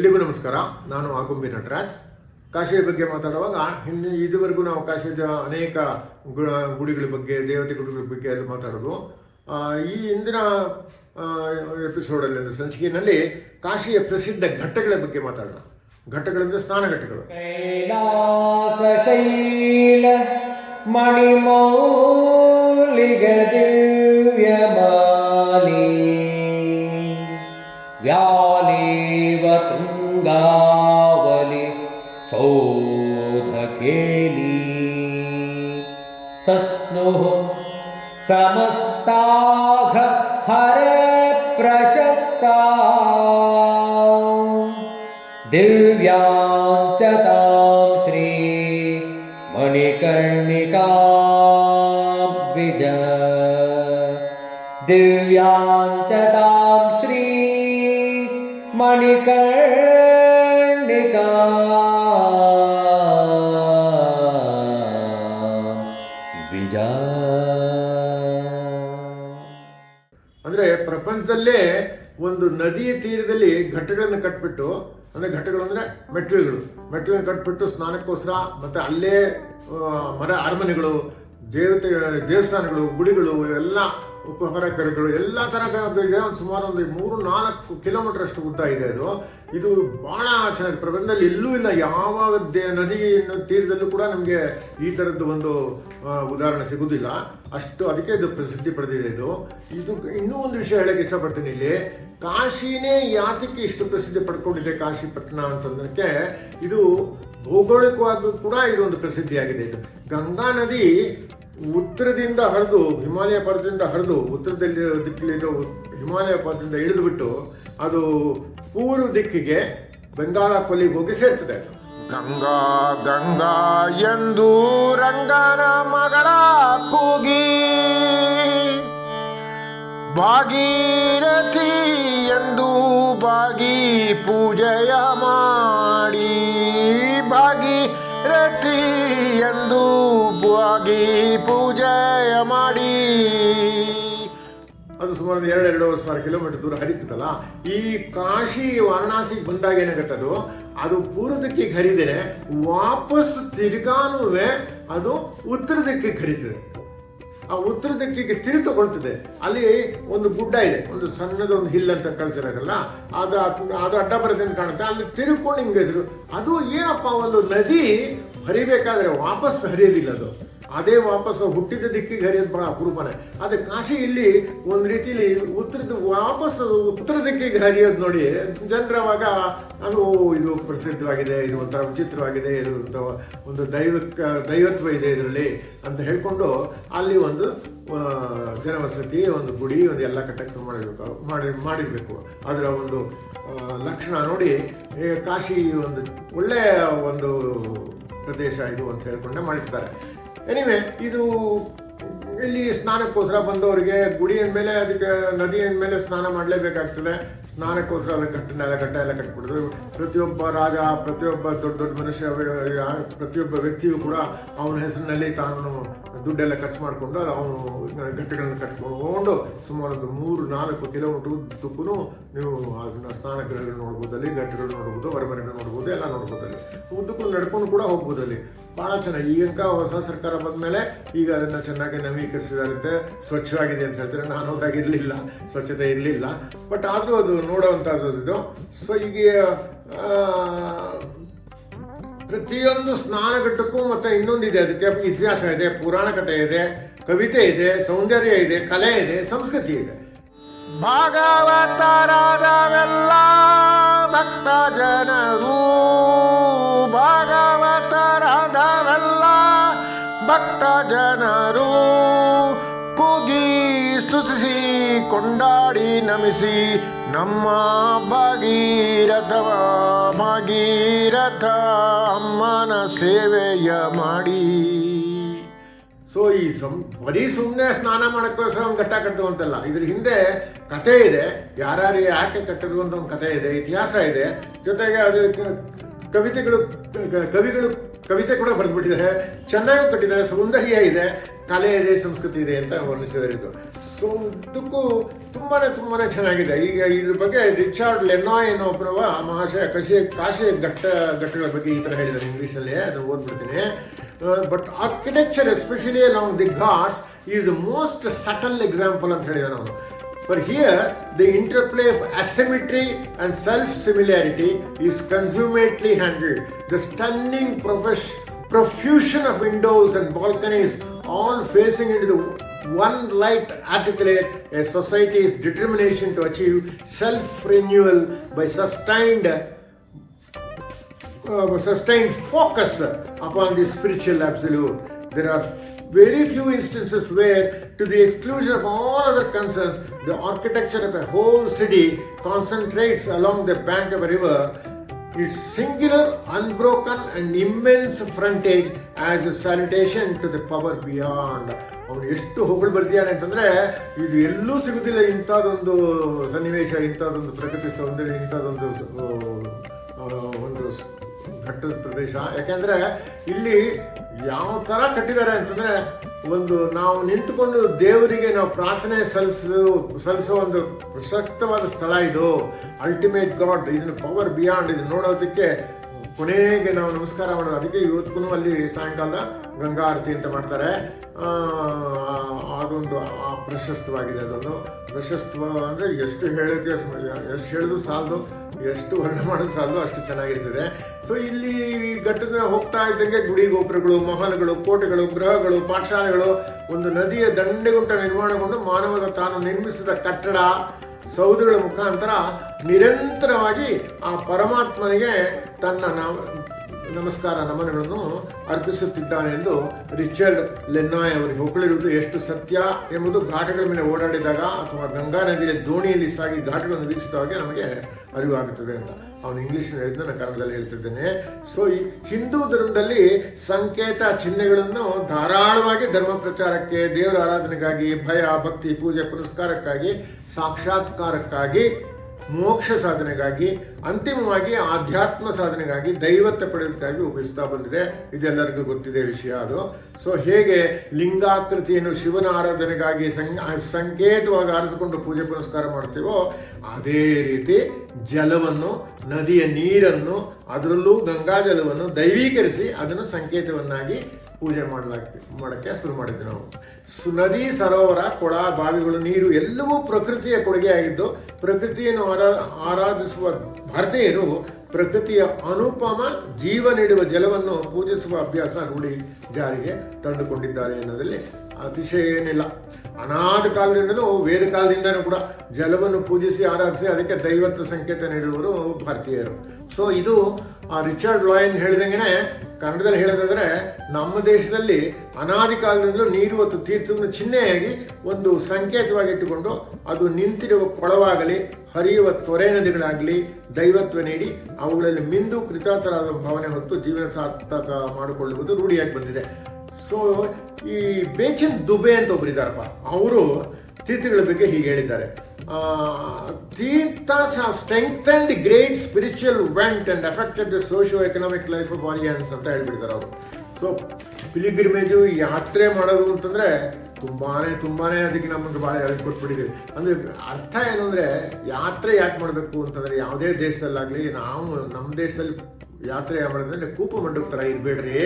ಎಲ್ಲಿಗೂ ನಮಸ್ಕಾರ. ನಾನು ಆಗುಂಬಿ ನಟರಾಜ್. ಕಾಶಿಯ ಬಗ್ಗೆ ಮಾತಾಡುವಾಗ ಹಿಂದಿನ ಇದುವರೆಗೂ ನಾವು ಕಾಶಿಯ ಅನೇಕ ಗುಡಿಗಳ ಬಗ್ಗೆ, ದೇವತೆ ಗುಡಿಗಳ ಬಗ್ಗೆ ಎಲ್ಲ ಮಾತಾಡೋದು ಈ ಇಂದಿನ ಎಪಿಸೋಡಲ್ಲಿ ಅಂದರೆ ಸಂಚಿಕೆಯಲ್ಲಿ ಕಾಶಿಯ ಪ್ರಸಿದ್ಧ ಘಟ್ಟಗಳ ಬಗ್ಗೆ ಮಾತಾಡೋಣ. ಘಟ್ಟಗಳೆಂದರೆ ಸ್ನಾನ ಘಟ್ಟಗಳು. ಮಣಿಮೌಲಿಗದೇ तुङ्गावलि सौधकेली सस्नुः समस्ताघ हरे प्रशस्ता। दिव्याञ्च श्री मणिकर्णिका विज दिव्याञ्च तां श्री ಪ್ರಪಂಚದಲ್ಲೇ ಒಂದು ನದಿಯ ತೀರದಲ್ಲಿ ಘಟ್ಟಗಳನ್ನು ಕಟ್ಬಿಟ್ಟು, ಅಂದ್ರೆ ಘಟ್ಟಗಳು ಅಂದ್ರೆ ಮೆಟ್ಲುಗಳು ಮೆಟ್ಟಿಲನ್ನು ಕಟ್ಬಿಟ್ಟು ಸ್ನಾನಕ್ಕೋಸ್ಕರ ಮತ್ತೆ ಅಲ್ಲೇ ಮರ ಅರಮನೆಗಳು, ದೇವತೆ, ದೇವಸ್ಥಾನಗಳು, ಗುಡಿಗಳು ಎಲ್ಲ ಉಪಹಾರಕರಗಳು ಎಲ್ಲ ತರ ಇದೆ. ಒಂದು ಸುಮಾರು ಒಂದು ಮೂರು, ನಾಲ್ಕು ಕಿಲೋಮೀಟರ್ ಅಷ್ಟು ಉದ್ದ ಇದೆ ಅದು. ಇದು ಭಾಳ ಚೆನ್ನಾಗಿ ಪ್ರಪಂಚದಲ್ಲಿ ಎಲ್ಲೂ ಇಲ್ಲ. ಯಾವ ನದಿ ತೀರದಲ್ಲೂ ಕೂಡ ನಮಗೆ ಈ ಥರದ್ದು ಒಂದು ಉದಾಹರಣೆ ಸಿಗುವುದಿಲ್ಲ ಅಷ್ಟು ಅದಕ್ಕೆ ಇದು ಪ್ರಸಿದ್ಧಿ ಪಡೆದಿದೆ ಇದು. ಇದು ಇನ್ನೂ ಒಂದು ವಿಷಯ ಹೇಳಕ್ಕೆ ಇಷ್ಟಪಡ್ತೀನಿ ಇಲ್ಲಿ. ಕಾಶಿನೇ ಯಾತಕ್ಕೆ ಇಷ್ಟು ಪ್ರಸಿದ್ಧಿ ಪಡ್ಕೊಂಡಿದೆ ಕಾಶಿ ಪಟ್ಟಣ ಅಂತಂದಕ್ಕೆ ಇದು ಭೌಗೋಳಿಕವಾಗಿ ಕೂಡ ಇದೊಂದು ಪ್ರಸಿದ್ಧಿಯಾಗಿದೆ. ಇದು ಗಂಗಾ ನದಿ ಉತ್ತರದಿಂದ ಹರಿದು, ಹಿಮಾಲಯ ಪರ್ವತದಿಂದ ಹರಿದು, ಉತ್ತರದಲ್ಲಿ ದಿಕ್ಕಲ್ಲಿರೋ ಹಿಮಾಲಯ ಪರ್ವತದಿಂದ ಇಳಿದುಬಿಟ್ಟು ಅದು ಪೂರ್ವ ದಿಕ್ಕಿಗೆ ಬೆಂಗಾಳ ಕೊಲ್ಲಿಗೆ ಹೋಗಿ ಸೇರ್ತದೆ. ಗಂಗಾ ಗಂಗಾ ಎಂದು ರಂಗನ ಮಗಳ ಕೂಗಿ. ಭಾಗೀರಥಿ ಎಂದು ಭಾಗಿ ಪೂಜೆಯ ಮಾಡಿ ಬಾಗಿ ಪೂಜೆಯ ಮಾಡಿ. ಅದು ಸುಮಾರು ಎರಡು, ಎರಡೂವರೆ ಸಾವಿರ ಕಿಲೋಮೀಟರ್ ದೂರ ಹರಿತದಲ್ಲ, ಈ ಕಾಶಿ ವಾರಣಾಸಿಗೆ ಬಂದಾಗ ಏನಾಗುತ್ತೆ ಅದು? ಅದು ಪೂರ್ವ ದಿಕ್ಕಿಗೆ ಹರಿದರೆ ವಾಪಸ್ ತಿರುಗಾನುವೆ ಅದು ಉತ್ತರ ದಿಕ್ಕಿಗೆ ಹರಿತದೆ. ಆ ಉತ್ತರ ದಿಕ್ಕಿಗೆ ತಿರುತಗೊಳ್ತದೆ ಅಲ್ಲಿ ಒಂದು ಗುಡ್ಡ ಇದೆ, ಒಂದು ಸಣ್ಣದ ಒಂದು ಹಿಲ್ ಅಂತ ಕಳ್ತಿರಲ್ಲ ಅದು ಅದು ಅಡ್ಡ ಬರುತ್ತೆ ಕಾಣುತ್ತೆ, ಅಲ್ಲಿ ತಿರುಕೊಂಡು ಹಿಂಗೆ ಅದು ಏನಪ್ಪ, ಒಂದು ನದಿ ಹರಿಬೇಕಾದ್ರೆ ವಾಪಸ್ ಹರಿಯೋದಿಲ್ಲ ಅದು. ಅದೇ ವಾಪಸ್ ಹುಟ್ಟಿದ ದಿಕ್ಕಿಗೆ ಹರಿಯೋದು ಬಹಳ ಅಪರೂಪನೇ. ಅದೇ ಕಾಶಿ ಇಲ್ಲಿ ಒಂದು ರೀತಿಲಿ ಉತ್ತರ ವಾಪಸ್ ಉತ್ತರ ದಿಕ್ಕಿಗೆ ಹರಿಯೋದು ನೋಡಿ ಜನರವಾಗ ಅದು ಇದು ಪ್ರಸಿದ್ಧವಾಗಿದೆ, ಇದು ಒಂಥರ ವಿಚಿತ್ರವಾಗಿದೆ, ಇದು ಒಂದು ದೈವ ದೈವತ್ವ ಇದೆ ಇದರಲ್ಲಿ ಅಂತ ಹೇಳ್ಕೊಂಡು ಅಲ್ಲಿ ಒಂದು ಜನವಸತಿ, ಒಂದು ಗುಡಿ, ಒಂದು ಎಲ್ಲ ಕಟ್ಟಕ್ಕೆ ಮಾಡಿರ್ಬೇಕು, ಮಾಡಿ, ಮಾಡಿರಬೇಕು. ಅದರ ಒಂದು ಲಕ್ಷಣ ನೋಡಿ ಕಾಶಿ ಒಂದು ಒಳ್ಳೆಯ ಒಂದು ಪ್ರದೇಶ ಇದು ಅಂತ ಹೇಳ್ಕೊಂಡೆ ಮಾಡಿರ್ತಾರೆ ಎನಿವೆ ಇದು ಇಲ್ಲಿ ಸ್ನಾನಕ್ಕೋಸ್ಕರ ಬಂದವರಿಗೆ ಗುಡಿ ಅಂದಮೇಲೆ ಅದಕ್ಕೆ ನದಿ ಅಂದಮೇಲೆ ಸ್ನಾನ ಮಾಡಲೇಬೇಕಾಗ್ತದೆ. ಸ್ನಾನಕ್ಕೋಸ್ಕರ ಅಲ್ಲಿ ಕಟ್ಟನೆಲ್ಲ ಕಟ್ಟ ಎಲ್ಲ ಕಟ್ಬಿಡಿದ್ರು ಪ್ರತಿಯೊಬ್ಬ ರಾಜ, ಪ್ರತಿಯೊಬ್ಬ ದೊಡ್ಡ ದೊಡ್ಡ ಮನುಷ್ಯ, ಪ್ರತಿಯೊಬ್ಬ ವ್ಯಕ್ತಿಯು ಕೂಡ ಅವನ ಹೆಸರಿನಲ್ಲಿ ತಾನು ದುಡ್ಡೆಲ್ಲ ಖರ್ಚು ಮಾಡಿಕೊಂಡು ಅವನು ಗಟ್ಟೆಗಳನ್ನು ಕಟ್ಕೊಂಡು ಸುಮಾರು ಒಂದು ಮೂರು ನಾಲ್ಕು ಕಿಲೋಮೀಟರ್ ಉದ್ದಕ್ಕೂ ನೀವು ಅದನ್ನ ಸ್ನಾನಗೃಹಗಳು ನೋಡ್ಬೋದು, ಅಲ್ಲಿ ಘಟ್ಟಗಳು ನೋಡ್ಬೋದು ಹೊರಮನೆಗಳು ನೋಡ್ಬೋದು, ಎಲ್ಲ ನೋಡ್ಬೋದು ಅಲ್ಲಿ. ಉದ್ದಕ್ಕೂ ನಡ್ಕೊಂಡು ಕೂಡ ಹೋಗ್ಬೋದು ಅಲ್ಲಿ. ಬಹಳ ಚೆನ್ನಾಗಿ. ಈಗ ಹೊಸ ಸರ್ಕಾರ ಬಂದಮೇಲೆ ಈಗ ಅದನ್ನು ಚೆನ್ನಾಗಿ ನವೀಕರಿಸಿದಾರಂತೆ. ಸ್ವಚ್ಛವಾಗಿದೆ ಅಂತ ಹೇಳ್ತಾರೆ. ನಾನು ಹೋದಾಗಿರಲಿಲ್ಲ ಸ್ವಚ್ಛತೆ ಇರಲಿಲ್ಲ. ಬಟ್ ಆದರೂ ಅದು ನೋಡೋವಂಥದ್ದು ಇದು. ಸೊ ಈಗ ಪ್ರತಿಯೊಂದು ಸ್ನಾನಘಟ್ಟಕ್ಕೂ ಮತ್ತು ಇನ್ನೊಂದಿದೆ. ಅದಕ್ಕೆ ಇತಿಹಾಸ ಇದೆ, ಪುರಾಣ ಕಥೆ ಇದೆ, ಕವಿತೆ ಇದೆ, ಸೌಂದರ್ಯ ಇದೆ, ಕಲೆ ಇದೆ, ಸಂಸ್ಕೃತಿ ಇದೆ. ಭಾಗವತರಾದವೆಲ್ಲ ಭಕ್ತ ಜನರು. ಭಾಗವತರಾದವೆಲ್ಲ ಭಕ್ತ ಜನರು. ಕೂಗಿ ಸ್ತುತಿಸಿ ಕೊಂಡಾಡಿ ನಮಿಸಿ ನಮ್ಮ ಭಾಗೀರಥವ ಭಾಗೀರಥ ಅಮ್ಮನ ಸೇವೆಯ ಮಾಡಿ. ಸೊ ಈ ಸಂ, ಬರೀ ಸುಮ್ಮನೆ ಸ್ನಾನ ಮಾಡೋಕ್ಕೋಸ್ಕರ ಒಂದು ಘಟ್ಟ ಕಟ್ಟುವ ಅಂತಲ್ಲ. ಇದ್ರ ಹಿಂದೆ ಕತೆ ಇದೆ. ಯಾರ್ಯಾರು ಯಾಕೆ ಕಟ್ಟಿದ್ರು ಅಂತ ಒಂದು ಕತೆ ಇದೆ, ಇತಿಹಾಸ ಇದೆ. ಜೊತೆಗೆ ಅದು ಕವಿತೆಗಳು ಕವಿಗಳು, ಕವಿತೆ ಕೂಡ ಬರೆದ್ಬಿಟ್ಟಿದ್ದಾರೆ ಚೆನ್ನಾಗಿ ಕಟ್ಟಿದ್ದಾರೆ. ಸೌಂದರ್ಯ ಇದೆ. ಕಲೆ ಇದೆ, ಸಂಸ್ಕೃತಿ ಇದೆ ಅಂತ ವರ್ಣಿಸಿದ್ದಾರೆ ಇದು. ಸೊ ಇದಕ್ಕೂ ತುಂಬಾ ತುಂಬಾ ಚೆನ್ನಾಗಿದೆ. ಈಗ ಇದ್ರ ಬಗ್ಗೆ ರಿಚಾರ್ಡ್ ಲೆನಾಯ್ ಅನ್ನೋ ಒಬ್ಬರವ ಮಹಾಶಯ, ಕಶಿ, ಕಾಶಿ ಘಟ್ಟ, ಘಟ್ಟಗಳ ಬಗ್ಗೆ ಈ ಥರ ಹೇಳಿದ್ದಾರೆ. ಇಂಗ್ಲೀಷಲ್ಲಿ ಅದನ್ನು ಓದ್ಬಿಡ್ತೀನಿ. But architecture especially along the Ghats is most subtle example ಅಂತ ಹೇಳಿದಾನೆ ಅವನು For here, the interplay of asymmetry and self-similarity is consummately handled. The stunning profes- profusion of windows and balconies, all facing into the one light articulate a society's determination to achieve self-renewal by sustained uh, sustained focus upon the spiritual absolute. There are very few instances where, to the exclusion of all other concerns, the architecture of a whole city concentrates along the bank of a river. Its singular, unbroken, and immense frontage as a salutation to the power beyond. ಅವನು ಎಷ್ಟು ಹೊಗಳು ಬರ್ತಿದ್ದಾನೆ ಅಂತಂದ್ರೆ ಇದು ಎಲ್ಲೂ ಸಿಗುದಿಲ್ಲ ಇಂಥದ್ದೊಂದು ಸನ್ನಿವೇಶ ಇಂಥದ್ದೊಂದು ಪ್ರಕೃತಿ ಸೌಂದರ್ಯ ಇಂಥದ್ದೊಂದು ಒಂದು ಘಟ್ಟದ ಪ್ರದೇಶ. ಯಾಕೆಂದ್ರೆ ಇಲ್ಲಿ ಯಾವ ತರ ಕಟ್ಟಿದ್ದಾರೆ ಅಂತಂದ್ರೆ ಒಂದು ನಾವು ನಿಂತುಕೊಂಡು ದೇವರಿಗೆ ನಾವು ಪ್ರಾರ್ಥನೆ ಸಲ್ಲಿಸೋ ಸಲ್ಲಿಸೋ ಒಂದು ಪ್ರಸಕ್ತವಾದ ಸ್ಥಳ ಇದು. ಅಲ್ಟಿಮೇಟ್ ಗಾಡ್ ಇದನ್ನ ಪವರ್ ಬಿಯಾಂಡ್ ಇದು ನೋಡೋದಕ್ಕೆ ಕೊನೆಗೆ ನಾವು ನಮಸ್ಕಾರ ಮಾಡೋದು. ಅದಕ್ಕೆ ಇವತ್ತಿಗೂ ಅಲ್ಲಿ ಸಾಯಂಕಾಲ ಗಂಗಾ ಆರತಿ ಅಂತ ಮಾಡ್ತಾರೆ. ಪ್ರಶಸ್ತವಾಗಿದೆ ಅದೊಂದು. ಪ್ರಶಸ್ತ ಅಂದರೆ ಎಷ್ಟು ಹೇಳೋಕೆ ಎಷ್ಟು ಹೇಳಿದ್ರು ಸಾಲದು, ಎಷ್ಟು ವರ್ಣ ಮಾಡೋದು ಸಾಲದು ಅಷ್ಟು ಚೆನ್ನಾಗಿರ್ತದೆ. ಸೊ ಇಲ್ಲಿ ಘಟ್ಟದ ಹೋಗ್ತಾ ಇದ್ದಂಗೆ ಗುಡಿ ಗೋಪುರಗಳು, ಮಹಲ್ಗಳು, ಕೋಟೆಗಳು, ಗೃಹಗಳು, ಪಾಠಶಾಲೆಗಳು, ಒಂದು ನದಿಯ ದಂಡೆಗುಂಟ ನಿರ್ಮಾಣಗೊಂಡು ಮಾನವನ ತಾನು ನಿರ್ಮಿಸಿದ ಕಟ್ಟಡ ಸೌಧಗಳ ಮುಖಾಂತರ ನಿರಂತರವಾಗಿ ಆ ಪರಮಾತ್ಮನಿಗೆ ತನ್ನ ನಾಮ ನಮಸ್ಕಾರ, ನಮನಗಳನ್ನು ಅರ್ಪಿಸುತ್ತಿದ್ದಾನೆ ಎಂದು ರಿಚರ್ಡ್ ಲೆನ್ನಾಯ್ ಅವರಿಗೆ ಹೊಗಳಿರುವುದು ಎಷ್ಟು ಸತ್ಯ ಎಂಬುದು ಘಾಟಗಳ ಮೇಲೆ ಓಡಾಡಿದಾಗ ಅಥವಾ ಗಂಗಾ ನದಿಯ ದೋಣಿಯಲ್ಲಿ ಸಾಗಿ ಘಾಟಗಳನ್ನು ವೀಕ್ಷಿಸಿದಾಗ ನಮಗೆ ಅರಿವಾಗುತ್ತದೆ ಅಂತ. ಅವನು ಇಂಗ್ಲಿಷ್ ಹೇಳಿದ್ದು ನಾನು ಕನ್ನಡದಲ್ಲಿ ಹೇಳ್ತಿದ್ದೇನೆ. ಸೊ ಈ ಹಿಂದೂ ಧರ್ಮದಲ್ಲಿ ಸಂಕೇತ ಚಿಹ್ನೆಗಳನ್ನು ಧಾರಾಳವಾಗಿ ಧರ್ಮ ಪ್ರಚಾರಕ್ಕೆ ದೇವರ ಆರಾಧನೆಗಾಗಿ, ಭಯ, ಭಕ್ತಿ, ಪೂಜೆ, ಪುರಸ್ಕಾರಕ್ಕಾಗಿ, ಸಾಕ್ಷಾತ್ಕಾರಕ್ಕಾಗಿ ಮೋಕ್ಷ ಸಾಧನೆಗಾಗಿ, ಅಂತಿಮವಾಗಿ ಆಧ್ಯಾತ್ಮ ಸಾಧನೆಗಾಗಿ ದೈವತ್ವ ಪಡೆಯೋದಕ್ಕಾಗಿ ಉಪಯೋಗಿಸ್ತಾ ಬಂದಿದೆ. ಇದೆಲ್ಲರಿಗೂ ಗೊತ್ತಿದೆ ವಿಷಯ ಅದು. ಸೊ ಹೇಗೆ ಲಿಂಗಾಕೃತಿಯನ್ನು ಶಿವನ ಆರಾಧನೆಗಾಗಿ ಸಂಕೇತವಾಗಿ ಆರಿಸಿಕೊಂಡು ಪೂಜೆ ಪುರಸ್ಕಾರ ಮಾಡ್ತೀವೋ, ಅದೇ ರೀತಿ ಜಲವನ್ನು, ನದಿಯ ನೀರನ್ನು, ಅದರಲ್ಲೂ ಗಂಗಾ ಜಲವನ್ನು ದೈವೀಕರಿಸಿ ಅದನ್ನು ಸಂಕೇತವನ್ನಾಗಿ ಪೂಜೆ ಮಾಡಲಾಗ್ತಿ ಮಾಡೋಕ್ಕೆ ಶುರು ಮಾಡಿದ್ವಿ ನಾವು. ನದಿ, ಸರೋವರ ಕೊಳ ಬಾವಿಗಳು, ನೀರು ಎಲ್ಲವೂ ಪ್ರಕೃತಿಯ ಕೊಡುಗೆಯಾಗಿದ್ದು ಪ್ರಕೃತಿಯನ್ನು ಆರಾ ಆರಾಧಿಸುವ ಭಾರತೀಯರು ಪ್ರಕೃತಿಯ ಅನುಪಮ ಜೀವ ನೀಡುವ ಜಲವನ್ನು ಪೂಜಿಸುವ ಅಭ್ಯಾಸ ರೂಢಿ ಜಾರಿಗೆ ತಂದುಕೊಂಡಿದ್ದಾರೆ ಎನ್ನುವುದರಲ್ಲಿ ಅತಿಶಯ ಏನಿಲ್ಲ. ಅನಾದ ಕಾಲದಿಂದಲೂ ವೇದ ಕಾಲದಿಂದನೂ ಕೂಡ ಜಲವನ್ನು ಪೂಜಿಸಿ ಆರಾಧಿಸಿ ಅದಕ್ಕೆ ದೈವತ್ವ ಸಂಕೇತ ನೀಡುವವರು ಭಾರತೀಯರು. ಸೊ ಇದು ಆ ರಿಚರ್ಡ್ ಲಾಯನ್ ಹೇಳಿದಂಗೆ ಕನ್ನಡದಲ್ಲಿ ಹೇಳೋದಾದ್ರೆ ನಮ್ಮ ದೇಶದಲ್ಲಿ ಅನಾದಿ ಕಾಲದಿಂದಲೂ ನೀರು ಮತ್ತು ತೀರ್ಥವನ್ನು ಚಿಹ್ನೆಯಾಗಿ ಒಂದು ಸಂಕೇತವಾಗಿಟ್ಟುಕೊಂಡು ಅದು ನಿಂತಿರುವ ಕೊಳವಾಗಲಿ, ಹರಿಯುವ ತೊರೆ ನದಿಗಳಾಗಲಿ, ದೈವತ್ವ ನೀಡಿ ಅವುಗಳಲ್ಲಿ ಮಿಂದು ಕೃತಾರ್ಥರಾದ ಭಾವನೆ ಹೊತ್ತು ಜೀವನ ಸಾರ್ಥಕ ಮಾಡಿಕೊಳ್ಳುವುದು ರೂಢಿಯಾಗಿ ಬಂದಿದೆ. ಸೊ ಈ ಬೇಚಿನ್ ದುಬೆ ಅಂತ ಒಬ್ಬರಿದ್ದಾರಪ್ಪ ಅವರು ತೀರ್ಥಗಳ ಬಗ್ಗೆ ಹೀಗೆ ಹೇಳಿದ್ದಾರೆ. Tirthas have and great spiritual went and affected the socio economic life of Aryans ಅಂತ ಹೇಳ್ಬಿಡ್ತಾರೆ ಅವರು. ಸೊ ಪಿಲಿಗ್ರಿಮೇಜು ಯಾತ್ರೆ ಮಾಡೋದು ಅಂತಂದ್ರೆ ತುಂಬಾನೇ ತುಂಬಾನೇ ಅದಕ್ಕೆ ನಮಗೆ ಭಾಳ ಹೇಳಿ ಕೊಟ್ಬಿಟ್ಟಿದ್ದೀವಿ. ಅಂದ್ರೆ ಅರ್ಥ ಏನು ಅಂದ್ರೆ ಯಾತ್ರೆ ಯಾಕೆ ಮಾಡಬೇಕು ಅಂತಂದ್ರೆ ಯಾವುದೇ ದೇಶದಲ್ಲಾಗ್ಲಿ ನಾವು ನಮ್ಮ ದೇಶದಲ್ಲಿ ಯಾತ್ರೆ ಮಾಡಿದ್ರೆ ಕೂಪ ಮಂಡಪ ಥರ ಇರಬೇಡ್ರಿ.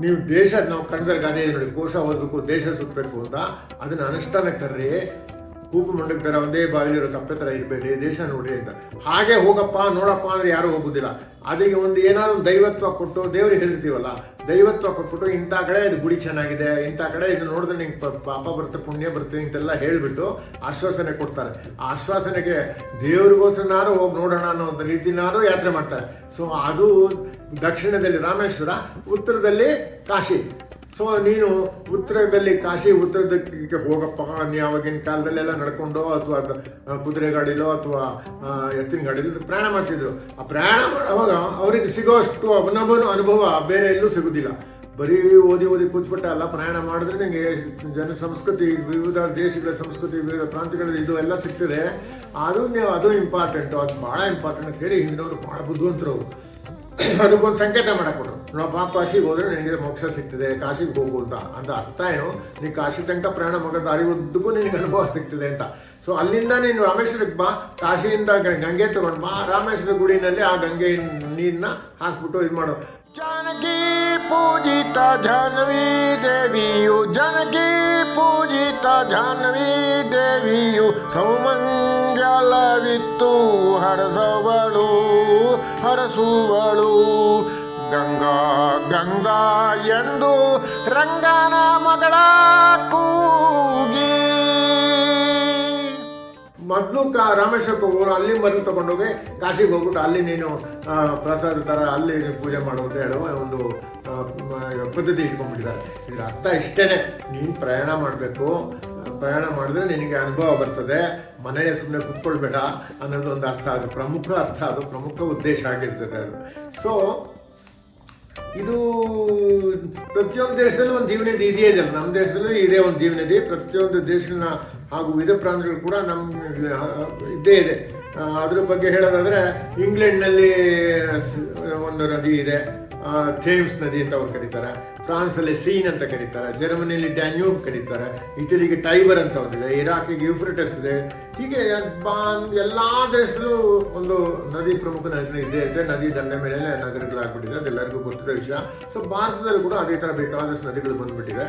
ನೀವು ದೇಶ, ನಾವು ಕನ್ನಡದಲ್ಲಿ ಗಾದೆ ನೋಡಿ, ಕೋಶ ಓದಬೇಕು, ದೇಶ ಸುತ್ತಬೇಕು ಅಂತ ಅದನ್ನ ಅನುಷ್ಠಾನಕ್ಕೆ ತರ್ರಿ. ಕೂಪು ಮಂಡಕ್ ತರ ಒಂದೇ ಬಾವಿಲಿರೋ ತಪ್ಪೆ ತರ ಇರಬೇಡಿ, ದೇಶ ನೋಡಿ ಅಂತ. ಹಾಗೆ ಹೋಗಪ್ಪ, ನೋಡಪ್ಪ ಅಂದ್ರೆ ಯಾರು ಹೋಗುದಿಲ್ಲ. ಅದಕ್ಕೆ ಒಂದು ಏನಾದ್ರು ದೈವತ್ವ ಕೊಟ್ಟು ದೇವ್ರಿಗೆ ಹೇಳ್ತೀವಲ್ಲ ದೈವತ್ವ ಕೊಟ್ಬಿಟ್ಟು ಇಂಥ ಕಡೆ ಇದು ಗುಡಿ ಚೆನ್ನಾಗಿದೆ, ಇಂಥ ಕಡೆ ಇದು ನೋಡಿದ್ರೆ ನಿಂಗೆ ಪಾಪ ಬರುತ್ತೆ, ಪುಣ್ಯ ಬರುತ್ತೆ ಇಂತೆಲ್ಲ ಹೇಳಿಬಿಟ್ಟು ಆಶ್ವಾಸನೆ ಕೊಡ್ತಾರೆ. ಆ ಆಶ್ವಾಸನೆಗೆ ದೇವ್ರಿಗೋಸ್ಕರನಾರು ಹೋಗಿ ನೋಡೋಣ ಅನ್ನೋ ಒಂದು ರೀತಿನಾರು ಯಾತ್ರೆ ಮಾಡ್ತಾರೆ. ಸೊ ಅದು ದಕ್ಷಿಣದಲ್ಲಿ ರಾಮೇಶ್ವರ, ಉತ್ತರದಲ್ಲಿ ಕಾಶಿ. ಸೊ, ನೀನು ಉತ್ತರದಲ್ಲಿ ಕಾಶಿ ಉತ್ತರದಕ್ಕೆ ಹೋಗಪ್ಪ. ನೀ ಆವಾಗಿನ ಕಾಲದಲ್ಲೆಲ್ಲ ನಡ್ಕೊಂಡು ಅಥವಾ ಕುದುರೆ ಗಾಡಿಲೋ ಅಥವಾ ಎತ್ತಿನ ಗಾಡಿಲೋ ಪ್ರಯಾಣ ಮಾಡ್ತಿದ್ರು. ಆ ಪ್ರಯಾಣ ಅವಾಗ ಅವರಿಗೆ ಸಿಗೋಷ್ಟು ಅನುಭವ ಅನುಭವ ಬೇರೆ ಎಲ್ಲೂ ಸಿಗುದಿಲ್ಲ. ಬರೀ ಓದಿ ಓದಿ ಕೂತ್ಬಿಟ್ಟ ಅಲ್ಲ, ಪ್ರಯಾಣ ಮಾಡಿದ್ರೆ ನಿಮಗೆ ಜನ ಸಂಸ್ಕೃತಿ, ವಿವಿಧ ದೇಶಗಳ ಸಂಸ್ಕೃತಿ, ವಿವಿಧ ಪ್ರಾಂತ್ಯಗಳಲ್ಲಿ ಇದು ಎಲ್ಲ ಸಿಗ್ತದೆ. ಅದು ನೀವು, ಅದು ಇಂಪಾರ್ಟೆಂಟು ಅದು ಭಾಳ ಇಂಪಾರ್ಟೆಂಟ್ ಹೇಳಿ ಹಿಂದಿನವರು ಭಾಳ ಬುದ್ಧಿವಂತರು. ಅದಕ್ಕೊಂದು ಸಂಕೇತ ಮಾಡಕ್ಕೊಡು ನೋಡಪ್ಪ ಕಾಶಿಗೆ ಹೋದ್ರೆ ನಿನಗೆ ಮೋಕ್ಷ ಸಿಗ್ತದೆ, ಕಾಶಿಗೆ ಹೋಗು ಅಂತ. ಅಂತ ಅರ್ಥ ಏನು? ನೀ ಕಾಶಿ ತನಕ ಪ್ರಯಾಣ ಮಗ ದಾರಿ ಉದ್ದಕ್ಕೂ ನಿನಗೆ ಅನುಭವ ಸಿಗ್ತದೆ ಅಂತ. ಸೊ ಅಲ್ಲಿಂದ ನೀನು ರಾಮೇಶ್ವರಕ್ಕೆ ಬಾ. ಕಾಶಿಯಿಂದ ಗಂಗೆ ತಗೊಂಡು ಬಾ. ರಾಮೇಶ್ವರ ಗುಡಿನಲ್ಲಿ ಆ ಗಂಗೆ ನೀರನ್ನ ಹಾಕ್ಬಿಟ್ಟು ಇದು ಮಾಡು. ಜಾನಕಿ ಪೂಜಿತ ಜಾಹ್ನವಿ ದೇವಿಯು, ಜಾನಕಿ ಪೂಜಿತ ಜಾಹ್ನವಿ ದೇವಿಯು ಸೌಮಂಗಲವಿತ್ತು ಹರಸವಳು, ಹರಸುವಳು. ಗಂಗಾ ಗಂಗಾ ಎಂದು ರಂಗನ ಮಗಳ ಕೂಗಿ. ಮೊದಲು ಕ ರಾಮೇಶ್ವರಕ್ಕೆ ಅಲ್ಲಿ ಮೊದಲು ತಗೊಂಡೋಗಿ ಕಾಶಿಗೆ ಹೋಗ್ಬಿಟ್ಟು ಅಲ್ಲಿ ನೀನು ಪ್ರಸಾದ ಥರ ಅಲ್ಲಿ ಪೂಜೆ ಮಾಡು ಅಂತ ಹೇಳುವ ಒಂದು ಪದ್ಧತಿ ಇಟ್ಕೊಂಡ್ಬಿಟ್ಟಿದ್ದಾರೆ. ಇದರ ಅರ್ಥ ಇಷ್ಟೇ ನೀನು ಪ್ರಯಾಣ ಮಾಡಬೇಕು. ಪ್ರಯಾಣ ಮಾಡಿದ್ರೆ ನಿನಗೆ ಅನುಭವ ಬರ್ತದೆ. ಮನೆಯ ಸುಮ್ಮನೆ ಕುತ್ಕೊಳ್ಬೇಡ ಅನ್ನೋದು ಒಂದು ಅರ್ಥ. ಅದು ಪ್ರಮುಖ ಅರ್ಥ. ಅದು ಪ್ರಮುಖ ಉದ್ದೇಶ ಆಗಿರ್ತದೆ ಅದು. ಸೊ ಇದು ಪ್ರತಿಯೊಂದು ದೇಶದಲ್ಲೂ ಒಂದು ಜೀವನದಿ ಇದೆಯೇ ಜನ? ನಮ್ಮ ದೇಶದಲ್ಲೂ ಇದೇ ಒಂದು ಜೀವನದಿ ಪ್ರತಿಯೊಂದು ದೇಶಗಳನ್ನ ಹಾಗೂ ವಿವಿಧ ಪ್ರಾಂತಗಳು ಕೂಡ ನಮ್ಮ ಇದ್ದೇ ಇದೆ. ಅದ್ರ ಬಗ್ಗೆ ಹೇಳೋದಾದ್ರೆ, ಇಂಗ್ಲೆಂಡ್ನಲ್ಲಿ ಒಂದು ನದಿ ಇದೆ. ಥೇಮ್ಸ್ ನದಿ ಅಂತ ಅವ್ರು ಕರೀತಾರೆ. ಫ್ರಾನ್ಸಲ್ಲಿ ಸೀನ್ ಅಂತ ಕರೀತಾರೆ, ಜರ್ಮನಿಯಲ್ಲಿ ಡ್ಯಾನ್ಯೂಬ್ ಕರೀತಾರೆ, ಇಟಲಿಗೆ ಟೈಬರ್ ಅಂತ ಒಂದಿದೆ, ಇರಾಕಿಗೆ ಯುಫ್ರಿಟಸ್ ಇದೆ. ಹೀಗೆ ಎಲ್ಲಾ ದೇಶದಲ್ಲೂ ಒಂದು ನದಿ ಪ್ರಮುಖ ನದಿ ಇದೆ ಇದೆ ನದಿ ದಂಡೆ ಮೇಲೆ ನಗರಗಳಾಗ್ಬಿಟ್ಟಿದೆ, ಅದೆಲ್ಲರಿಗೂ ಗೊತ್ತಿರೋ ವಿಷಯ. ಸೊ ಭಾರತದಲ್ಲಿ ಕೂಡ ಅದೇ ಥರ ಬೇಕಾದಷ್ಟು ನದಿಗಳು ಬಂದ್ಬಿಟ್ಟಿದೆ.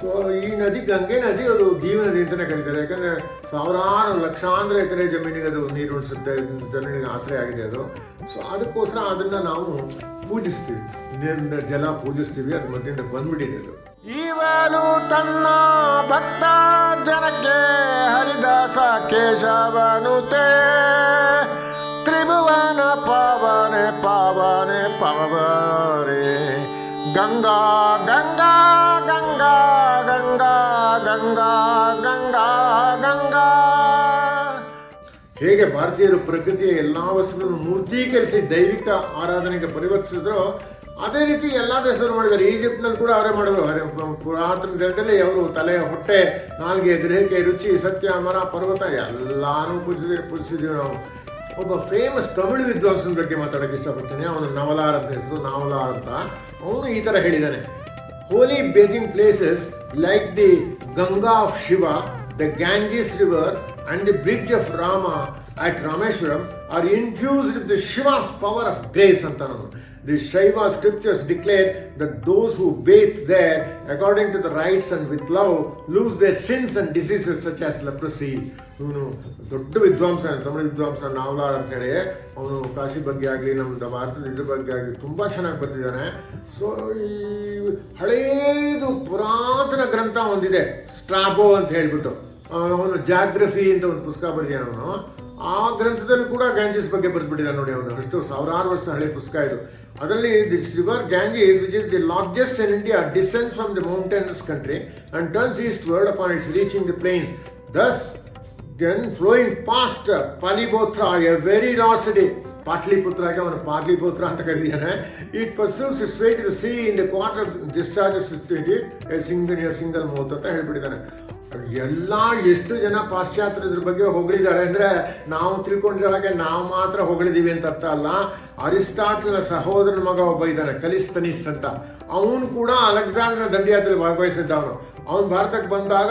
ಸೊ ಈ ನದಿ ಗಂಗೆ ನದಿ ಅದು ಜೀವ ನದಿ ಅಂತಲೇ ಕರೀತಾರೆ. ಯಾಕಂದ್ರೆ ಸಾವಿರಾರು ಲಕ್ಷಾಂತರ ಎಕರೆ ಜಮೀನಿಗೆ ಅದು ನೀರು ಉಳಿಸುತ್ತೆ ಜಮೀನಿಗೆ ಆಶ್ರಯ ಆಗಿದೆ ಅದು. ಸೊ ಅದಕ್ಕೋಸ್ಕರ ಅದನ್ನ ನಾವು ಪೂಜಿಸ್ತೀವಿ. ಜಲ ಪೂಜಿಸ್ತೀವಿ ಅದು ಮಧ್ಯದಿಂದ ಬಂದ್ಬಿಟ್ಟಿದೆ ಅದು ಈವಾಲು ತನ್ನ ಭಕ್ತ ಜನಕ್ಕೆ ಹರಿದಾಸ ಕೇಶವನುತೆ ತ್ರಿಭುವನ ಪಾವನೆ ಪಾವನೆ ಪಾವನೆ ಗಂಗಾ ಗಂಗಾ ಗಂಗಾ ಗಂಗಾ ಗಂಗಾ ಗಂಗಾ ಗಂಗಾ. ಹೇಗೆ ಭಾರತೀಯರು ಪ್ರಕೃತಿಯ ಎಲ್ಲಾ ವಸ್ತುಗಳನ್ನು ಮೂರ್ತೀಕರಿಸಿ ದೈವಿಕ ಆರಾಧನೆಗೆ ಪರಿವರ್ತಿಸಿದ್ರು ಅದೇ ರೀತಿ ಎಲ್ಲ ದೇಶದವರು ಮಾಡಿದ್ದಾರೆ. ಈಜಿಪ್ಟ್ನಲ್ಲಿ ಕೂಡ ಅವರೇ ಮಾಡಿದ್ರು. ಅರೆ, ಪುರಾತನ ದೇಶದಲ್ಲಿ ಅವರು ತಲೆ ಹೊಟ್ಟೆ ನಾಲ್ಗೆ ಗ್ರಹಿಕೆ ರುಚಿ ಸತ್ಯ ಮರ ಪರ್ವತ ಎಲ್ಲಾನು ಪೂಜಿಸಿ ಪೂಜಿಸಿದೀವಿ ನಾವು. ಒಬ್ಬ ಫೇಮಸ್ ತಮಿಳು ವಿದ್ವಾಂಸನ ಬಗ್ಗೆ ಮಾತಾಡೋಕೆ ಇಷ್ಟಪಡ್ತೇನೆ. ಅವನು ನವಲಾರ್ ಅಂತ ಹೆಸರು ನಾವಲಾರ್ ಅಂತ. ಅವನು ಈ ತರ ಹೇಳಿದ್ದಾನೆ. Holy bathing places like the Ganga of Shiva the Ganges River, and the bridge of Rama at Rameshwaram are infused with the Shiva's power of grace. The Shaiva scriptures declare that those who bathe there, according to the rites and with love, lose their sins and diseases such as leprosy. ಇವನು ದೊಡ್ಡ ವಿದ್ವಾಂಸ ತಮಿಳು ವಿದ್ವಾಂಸ ನಾವಲಾರ್ ಅಂತ ಹೇಳಿ ಅವನು ಕಾಶಿ ಬಗ್ಗೆ ಆಗಲಿ ನಮ್ಮ ಭಾರತದ ಇದ್ರ ಬಗ್ಗೆ ಆಗಲಿ ತುಂಬಾ ಚೆನ್ನಾಗಿ ಬರ್ತಿದ್ದಾನೆ ಸೊ ಈ ಹಳೇದು ಪುರಾತನ ಗ್ರಂಥ ಒಂದಿದೆ ಸ್ಟ್ರಾಬೋ ಅಂತ ಹೇಳ್ಬಿಟ್ಟು ಅವನು ಜಾಗ್ರಫಿ ಅಂತ ಒಂದು ಪುಸ್ತಕ ಬರೆದಿದ್ದಾನೆ ಅವನು. ಆ ಗ್ರಂಥದಲ್ಲಿ ಕೂಡ ಗ್ಯಾಂಜಿಸ್ ಬಗ್ಗೆ ಬರೆದ್ಬಿಟ್ಟಿದ್ದಾನೆ ನೋಡಿ ಅವನು. ಅಷ್ಟು ಸಾವಿರಾರು ವರ್ಷ ಹಳೆ ಪುಸ್ತಕ ಇದು. ಅದರಲ್ಲಿ this river Ganges which is the largest in India descent from the mountains country and turns east upon its reaching the plains thus then flowing past Palibothra a very large city. ಪಾಟ್ಲಿಪುತ್ರಾಗೆ ಅವನು ಪಾಟ್ಲಿಪುತ್ರ ಅಂತ ಕರೀತಾನೆ? It pursues its way to sea in the quarter discharges single single mouth ಅಂತ ಹೇಳ್ಬಿಟ್ಟಿದ್ದಾನೆ. ಎಲ್ಲ ಎಷ್ಟು ಜನ ಪಾಶ್ಚಾತ್ಯರು ಇದ್ರ ಬಗ್ಗೆ ಹೊಗಳಿದ್ದಾರೆ ಅಂದ್ರೆ ನಾವು ತಿಳ್ಕೊಂಡಿರೋ ಹಾಗೆ ನಾವು ಮಾತ್ರ ಹೊಗಳಿದೀವಿ ಅಂತ ಅರ್ಥ ಅಲ್ಲ. ಅರಿಸ್ಟಾಟಲ್ನ ಸಹೋದರನ ಮಗ ಒಬ್ಬ ಇದ್ದಾನೆ ಕಲಿಸ್ತನಿಸ್ ಅಂತ. ಅವನು ಕೂಡ ಅಲೆಕ್ಸಾಂಡರ್ ದಂಡಿಯಾತ್ರೆ ಭಾಗವಹಿಸಿದ್ದ ಅವನು. ಅವನು ಭಾರತಕ್ಕೆ ಬಂದಾಗ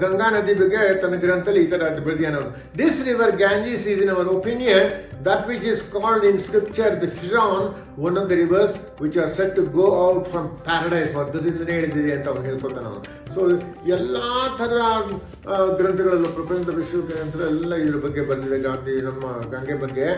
ಗಂಗಾ ನದಿ ಬಗ್ಗೆ ತನ್ನ ಗ್ರಂಥದಲ್ಲಿ ಈ ಥರ ಬರೆದಿಯಾನ ಅವನು. This river Ganges is in our opinion that which is called in scripture the Pishon one of the rivers which are said to go out from paradise ವರ್ಗದಿಂದನೇ ಹೇಳಿದಿದೆ ಅಂತ ಅವ್ನು ಹೇಳ್ಕೊತಾನೆ ಅವನು ಸೊ ಎಲ್ಲ ಥರ ಗ್ರಂಥಗಳಲ್ಲೂ ಪ್ರಪಂಚದ ವಿಶ್ವ ಗ್ರಂಥಗಳು ಎಲ್ಲ ಇದ್ರ ಬಗ್ಗೆ ಬಂದಿದೆ ಗಾಂಧಿ, ನಮ್ಮ ಗಂಗೆ ಬಗ್ಗೆ.